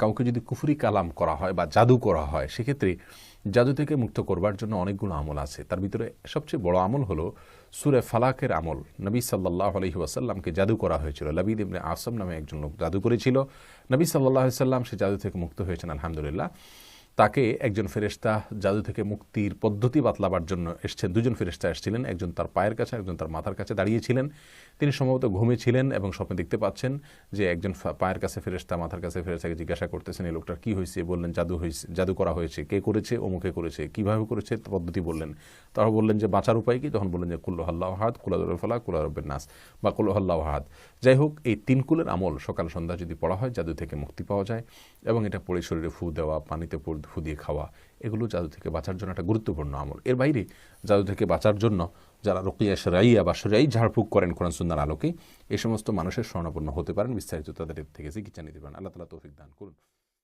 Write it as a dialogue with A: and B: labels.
A: কাউকে যদি কুফুরি কালাম করা হয় বা জাদু করা হয়, সেক্ষেত্রে জাদু থেকে মুক্ত করবার জন্য অনেকগুলো আমল আছে। তার ভিতরে সবচেয়ে বড় আমল হলো সুরে ফালাকের আমল। নবী সাল্লাহ আলহি ওয়াসাল্লামকে জাদু করা হয়েছিল। লবিদ ইবনে আসম নামে একজন লোক জাদু করেছিল। নবী সাল্লাহ সাল্লাম সে জাদু থেকে মুক্ত হয়েছেন, আলহামদুলিল্লাহ। তাকে একজন ফেরেশতা জাদু থেকে মুক্তির পদ্ধতি বাতলাবার জন্য এসছেন। দুজন ফেরেশতা এসেছিলেন, একজন তার পায়ের কাছে, একজন তার মাথার কাছে দাঁড়িয়েছিলেন। তিনি সম্ভবত ঘুমিয়েছিলেন এবং স্বপ্নে দেখতে পাচ্ছেন যে একজন পায়ের কাছে ফেরেশতা, মাথার কাছে ফেরেশতাকে জিজ্ঞাসা করতেছেন, এই লোকটার কী হয়েছে? বললেন, জাদু হয়েছে, জাদু করা হয়েছে। কে করেছে অমুকে করেছে? কীভাবে করেছে? পদ্ধতি বললেন। তারা বললেন যে, বাঁচার উপায় কি? তখন বললেন যে কুল্লু হাল্লাহ হাত কুলাদুর ফলা কুলারবের নাস বা কুল্লু হাল্লাহ হাত যাই হোক, এই তিন কুলের আমল সকাল সন্ধ্যা যদি পড়া হয়, জাদু থেকে মুক্তি পাওয়া যায় এবং এটা পড়ে শরীরে ফু দেওয়া, পানিতে পড়- ফু দিয়ে খাওয়া, এগুলো জাদু থেকে বাঁচার জন্য একটা গুরুত্বপূর্ণ আমল। এর বাইরে জাদু থেকে বাঁচার জন্য যারা রকিয়া সেরাইয়া বা সেরাই ঝাড়ফুঁক করেন কোরআন সুন্দর আলোকে এই সমস্ত মানুষের স্বর্ণপূর্ণ হতে পারেন, বিস্তারিত তাদের থেকে চিকিৎসা নিতে পারেন। আল্লাহ তালা তৌফিক দান করুন।